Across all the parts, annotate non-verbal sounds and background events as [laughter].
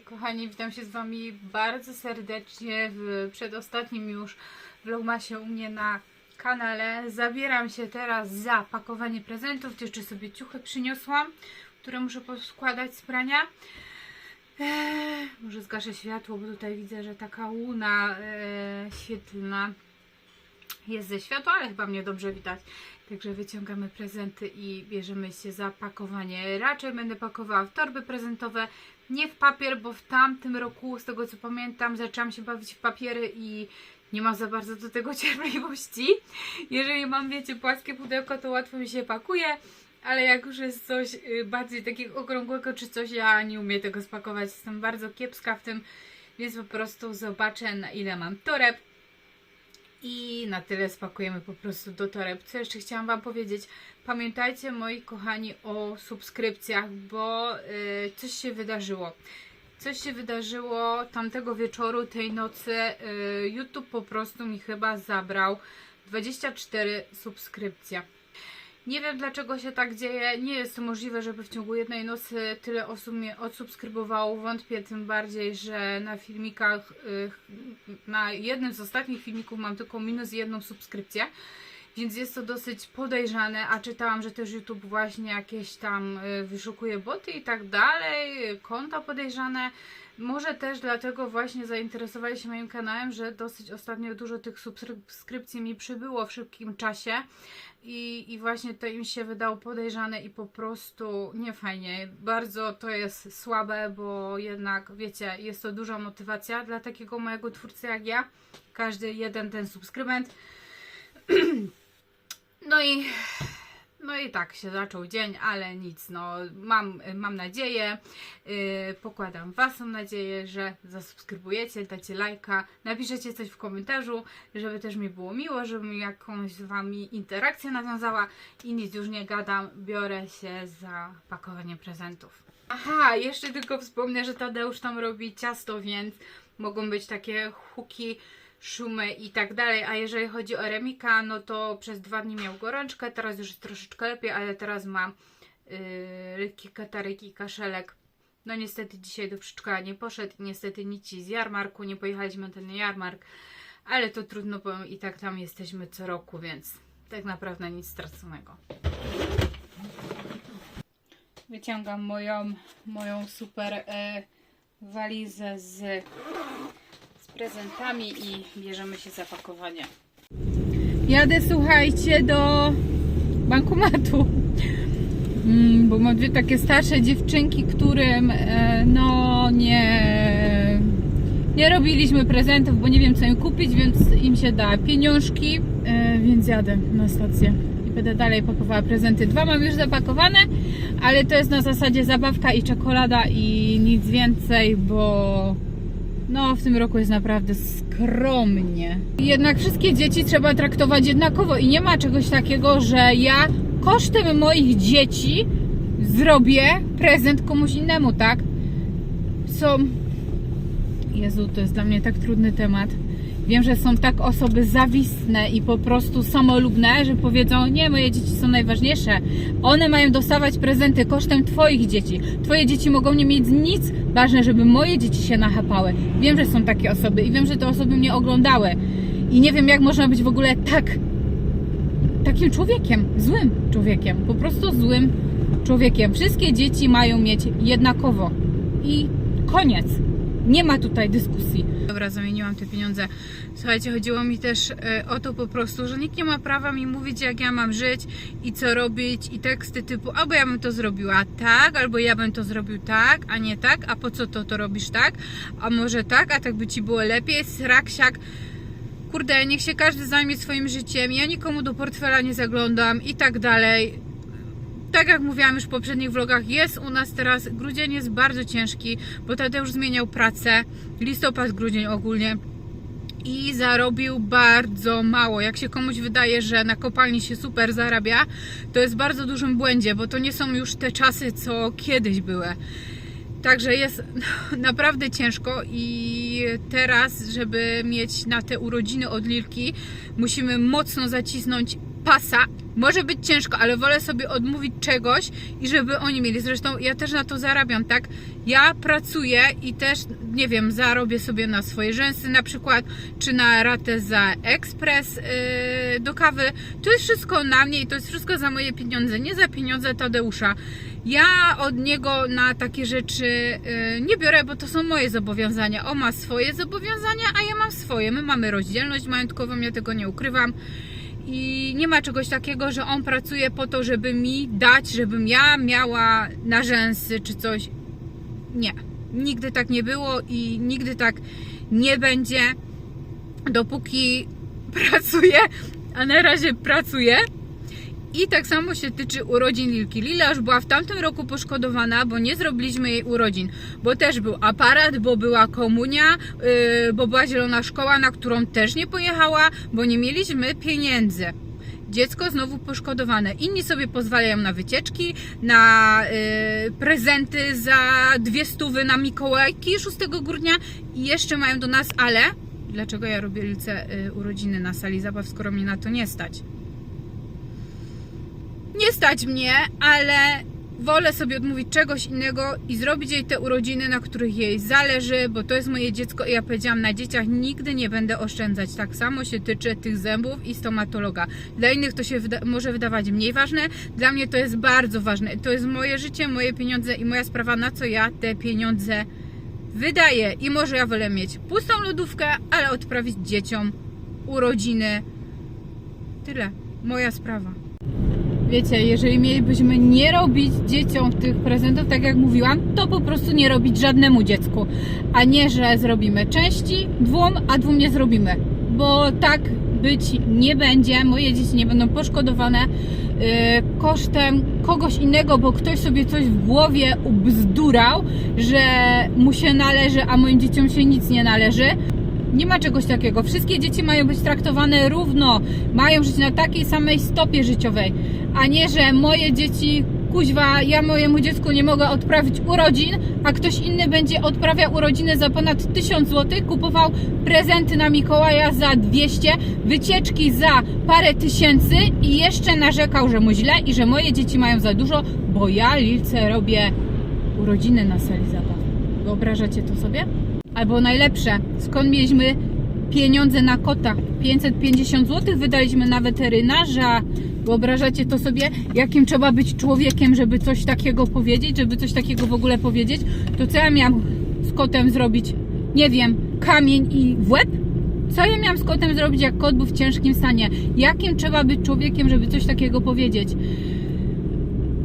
kochani, witam się z Wami bardzo serdecznie w przedostatnim już vlogmasie u mnie na kanale. Zabieram się teraz za pakowanie prezentów. Jeszcze sobie ciuchy przyniosłam, które muszę poskładać z prania. Eee, może zgaszę światło, bo tutaj widzę, że taka łuna eee, świetlna jest ze światła, ale chyba mnie dobrze widać. Także wyciągamy prezenty i bierzemy się za pakowanie. Raczej będę pakowała w torby prezentowe, nie w papier, bo w tamtym roku, z tego co pamiętam, zaczęłam się bawić w papiery i nie ma za bardzo do tego [laughs] cierpliwości. Jeżeli mam, wiecie, płaskie pudełko, to łatwo mi się pakuje, ale jak już jest coś y, bardziej takiego okrągłego czy coś, ja nie umiem tego spakować. Jestem bardzo kiepska w tym, więc po prostu zobaczę na ile mam toreb. I na tyle spakujemy po prostu do toreb. Co jeszcze chciałam Wam powiedzieć? Pamiętajcie, moi kochani, o subskrypcjach, bo y, coś się wydarzyło. Coś się wydarzyło tamtego wieczoru, tej nocy. Y, YouTube po prostu mi chyba zabrał 24 subskrypcje. Nie wiem dlaczego się tak dzieje. Nie jest to możliwe, żeby w ciągu jednej nocy tyle osób mnie odsubskrybowało. Wątpię tym bardziej, że na filmikach, y, na jednym z ostatnich filmików mam tylko minus jedną subskrypcję. Więc jest to dosyć podejrzane, a czytałam, że też YouTube właśnie jakieś tam y, wyszukuje boty i tak dalej, konta podejrzane. Może też dlatego właśnie zainteresowali się moim kanałem, że dosyć ostatnio dużo tych subskrypcji mi przybyło w szybkim czasie i, i właśnie to im się wydało podejrzane i po prostu nie fajnie. Bardzo to jest słabe, bo jednak wiecie, jest to duża motywacja dla takiego mojego twórcy jak ja. Każdy jeden ten subskrybent. [clears throat] No i no i tak się zaczął dzień, ale nic, no mam, mam nadzieję, yy, pokładam Waszą nadzieję, że zasubskrybujecie, dacie lajka, napiszecie coś w komentarzu, żeby też mi było miło, żebym jakąś z Wami interakcję nawiązała i nic już nie gadam, biorę się za pakowanie prezentów. Aha, jeszcze tylko wspomnę, że Tadeusz tam robi ciasto, więc mogą być takie huki, szumy i tak dalej. A jeżeli chodzi o Remika, no to przez dwa dni miał gorączkę, teraz już jest troszeczkę lepiej, ale teraz ma yy, lekki kataryk i kaszelek. No niestety dzisiaj do przedszkola nie poszedł, niestety nic z jarmarku, nie pojechaliśmy na ten jarmark, ale to trudno, bo i tak tam jesteśmy co roku, więc tak naprawdę nic straconego. Wyciągam moją, moją super e, walizę z prezentami i bierzemy się za pakowanie. Jadę, słuchajcie, do bankomatu. Mm, bo mam dwie takie starsze dziewczynki, którym e, no nie nie robiliśmy prezentów, bo nie wiem co im kupić, więc im się da pieniążki, e, więc jadę na stację i będę dalej pakowała prezenty. Dwa mam już zapakowane, ale to jest na zasadzie zabawka i czekolada i nic więcej, bo no, w tym roku jest naprawdę skromnie. Jednak wszystkie dzieci trzeba traktować jednakowo i nie ma czegoś takiego, że ja kosztem moich dzieci zrobię prezent komuś innemu, tak? Są. Jezu, to jest dla mnie tak trudny temat. Wiem, że są tak osoby zawistne i po prostu samolubne, że powiedzą: Nie, moje dzieci są najważniejsze. One mają dostawać prezenty kosztem Twoich dzieci. Twoje dzieci mogą nie mieć nic. Ważne, żeby moje dzieci się nachapały. Wiem, że są takie osoby i wiem, że te osoby mnie oglądały. I nie wiem, jak można być w ogóle tak. takim człowiekiem. Złym człowiekiem. Po prostu złym człowiekiem. Wszystkie dzieci mają mieć jednakowo. I koniec. Nie ma tutaj dyskusji. Dobra, zamieniłam te pieniądze. Słuchajcie, chodziło mi też e, o to po prostu, że nikt nie ma prawa mi mówić, jak ja mam żyć i co robić, i teksty typu, albo ja bym to zrobiła tak, albo ja bym to zrobił tak, a nie tak, a po co to to robisz tak, a może tak, a tak by ci było lepiej, srak, siak. Kurde, niech się każdy zajmie swoim życiem, ja nikomu do portfela nie zaglądam i tak dalej tak jak mówiłam już w poprzednich vlogach, jest u nas teraz, grudzień jest bardzo ciężki, bo Tadeusz zmieniał pracę, listopad, grudzień ogólnie i zarobił bardzo mało. Jak się komuś wydaje, że na kopalni się super zarabia, to jest bardzo dużym błędzie, bo to nie są już te czasy, co kiedyś były. Także jest [laughs] naprawdę ciężko i teraz, żeby mieć na te urodziny od Lilki, musimy mocno zacisnąć pasa. Może być ciężko, ale wolę sobie odmówić czegoś i żeby oni mieli. Zresztą ja też na to zarabiam, tak? Ja pracuję i też, nie wiem, zarobię sobie na swoje rzęsy na przykład, czy na ratę za ekspres yy, do kawy. To jest wszystko na mnie i to jest wszystko za moje pieniądze, nie za pieniądze Tadeusza. Ja od niego na takie rzeczy yy, nie biorę, bo to są moje zobowiązania. On ma swoje zobowiązania, a ja mam swoje. My mamy rozdzielność majątkową, ja tego nie ukrywam. I nie ma czegoś takiego, że on pracuje po to, żeby mi dać, żebym ja miała na rzęsy czy coś. Nie. Nigdy tak nie było i nigdy tak nie będzie, dopóki [laughs] pracuję, a na razie pracuję. I tak samo się tyczy urodzin Lilki. Lila już była w tamtym roku poszkodowana, bo nie zrobiliśmy jej urodzin. Bo też był aparat, bo była komunia, yy, bo była zielona szkoła, na którą też nie pojechała, bo nie mieliśmy pieniędzy. Dziecko znowu poszkodowane. Inni sobie pozwalają na wycieczki, na yy, prezenty za dwie stówy na Mikołajki 6 grudnia i jeszcze mają do nas, ale dlaczego ja robię Lilce yy, urodziny na sali zabaw, skoro mnie na to nie stać? Nie stać mnie, ale wolę sobie odmówić czegoś innego i zrobić jej te urodziny, na których jej zależy, bo to jest moje dziecko i ja powiedziałam, na dzieciach nigdy nie będę oszczędzać. Tak samo się tyczy tych zębów i stomatologa. Dla innych to się może wydawać mniej ważne, dla mnie to jest bardzo ważne. To jest moje życie, moje pieniądze i moja sprawa, na co ja te pieniądze wydaję. I może ja wolę mieć pustą lodówkę, ale odprawić dzieciom urodziny. Tyle. Moja sprawa. Wiecie, jeżeli mielibyśmy nie robić dzieciom tych prezentów, tak jak mówiłam, to po prostu nie robić żadnemu dziecku. A nie, że zrobimy części dwóm, a dwóm nie zrobimy. Bo tak być nie będzie. Moje dzieci nie będą poszkodowane yy, kosztem kogoś innego, bo ktoś sobie coś w głowie ubzdurał, że mu się należy, a moim dzieciom się nic nie należy. Nie ma czegoś takiego. Wszystkie dzieci mają być traktowane równo, mają żyć na takiej samej stopie życiowej, a nie, że moje dzieci, kuźwa, ja mojemu dziecku nie mogę odprawić urodzin, a ktoś inny będzie odprawiał urodziny za ponad 1000 zł, kupował prezenty na Mikołaja za 200, wycieczki za parę tysięcy i jeszcze narzekał, że mu źle i że moje dzieci mają za dużo, bo ja Lilce robię urodziny na sali zabaw. Wyobrażacie to sobie? Albo najlepsze, skąd mieliśmy pieniądze na kota? 550 zł wydaliśmy na weterynarza. Wyobrażacie to sobie, jakim trzeba być człowiekiem, żeby coś takiego powiedzieć, żeby coś takiego w ogóle powiedzieć? To co ja miałam z kotem zrobić? Nie wiem, kamień i w łeb? Co ja miałam z kotem zrobić, jak kot był w ciężkim stanie? Jakim trzeba być człowiekiem, żeby coś takiego powiedzieć?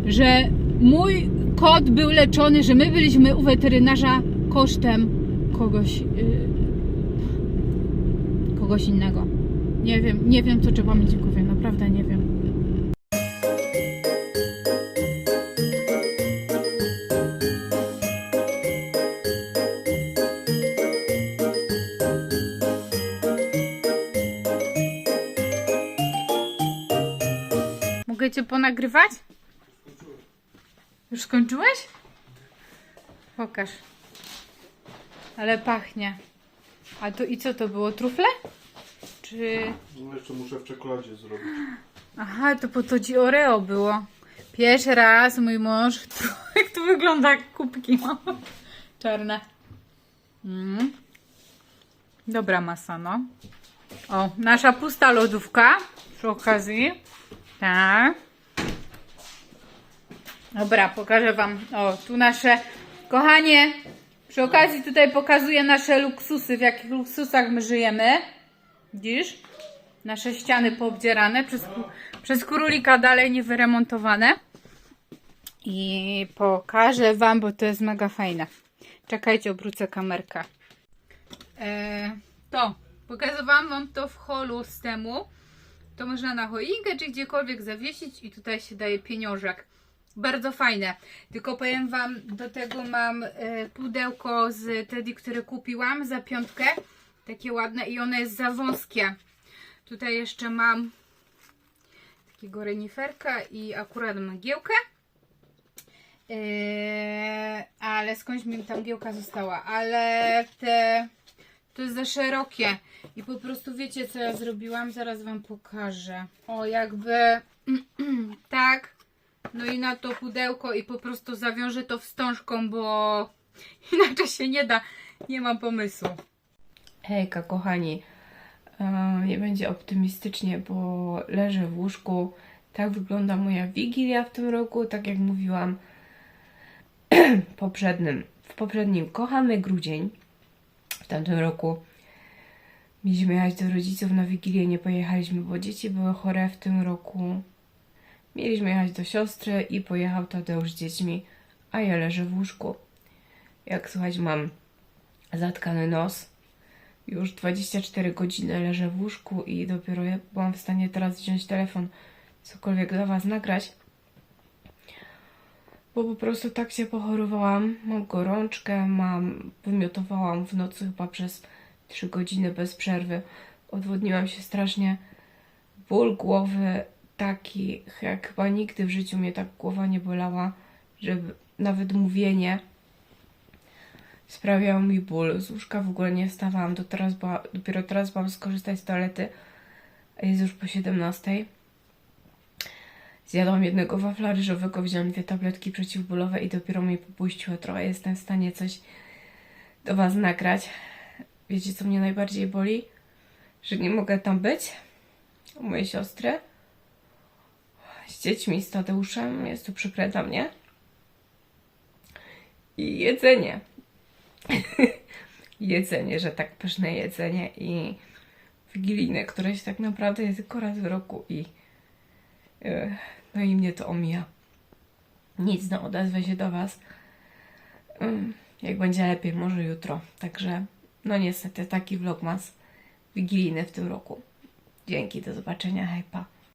Że mój kot był leczony, że my byliśmy u weterynarza kosztem kogoś, yy, kogoś innego. Nie wiem, nie wiem, co trzeba mieć w głowie, naprawdę nie wiem. Mogę cię ponagrywać? Już skończyłeś? Pokaż. Ale pachnie. A to i co to było? Trufle? Czy. No jeszcze muszę w czekoladzie zrobić. Aha, to po to ci Oreo było. Pierwszy raz mój mąż. [laughs] Jak to wygląda jak kubki mam. Czarne. Mm. Dobra masa, no. O, nasza pusta lodówka przy okazji. Tak. Dobra, pokażę Wam. O, tu nasze, kochanie, przy okazji tutaj pokazuję nasze luksusy, w jakich luksusach my żyjemy. Widzisz? Nasze ściany poobdzierane, przez, przez królika dalej nie wyremontowane. I pokażę Wam, bo to jest mega fajne. Czekajcie, obrócę kamerkę. E, to, pokazywałam Wam to w holu z temu. To można na choinkę czy gdziekolwiek zawiesić i tutaj się daje pieniążek. Bardzo fajne. Tylko powiem Wam, do tego mam e, pudełko z Teddy, które kupiłam za piątkę. Takie ładne i ono jest za wąskie. Tutaj jeszcze mam takiego reniferka i akurat mgiełkę. Eee, ale skądś mi tam giełka została, ale te to jest za szerokie I po prostu wiecie, co ja zrobiłam? Zaraz wam pokażę. O, jakby [clears throat] tak. No i na to pudełko i po prostu zawiążę to wstążką, bo [laughs] inaczej się nie da. Nie mam pomysłu. Hejka, kochani. Nie będzie optymistycznie, bo leżę w łóżku. Tak wygląda moja wigilia w tym roku, tak jak mówiłam [clears throat] poprzednim, w poprzednim. Kochany grudzień w tamtym roku. Mieliśmy jechać do rodziców na wigilię, nie pojechaliśmy, bo dzieci były chore w tym roku. Mieliśmy jechać do siostry i pojechał Tadeusz z dziećmi, a ja leżę w łóżku. Jak słuchać, mam zatkany nos. Już 24 godziny leżę w łóżku i dopiero ja byłam w stanie teraz wziąć telefon, cokolwiek dla Was nagrać. Bo po prostu tak się pochorowałam. Mam gorączkę, mam. Wymiotowałam w nocy chyba przez 3 godziny bez przerwy. Odwodniłam się strasznie. Ból głowy taki, jak chyba nigdy w życiu mnie tak głowa nie bolała, że nawet mówienie sprawiało mi ból. Z łóżka w ogóle nie wstawałam. Do teraz była, dopiero teraz mam skorzystać z toalety. Jest już po 17. Zjadłam jednego wafla ryżowego, wziąłam dwie tabletki przeciwbólowe i dopiero mi popuściło trochę. Jestem w stanie coś do Was nagrać. Wiecie, co mnie najbardziej boli? Że nie mogę tam być. U mojej siostry. Z dziećmi, z Tadeuszem. Jest to przykre dla mnie. I jedzenie [laughs] jedzenie, że tak pyszne jedzenie i wigilijne, które się tak naprawdę jest tylko raz w roku i e, no i mnie to omija. Nic, no odezwę się do Was. Ym, Jak będzie lepiej, może jutro. Także, no niestety, taki vlogmas wigilijny w tym roku. Dzięki, do zobaczenia, hejpa.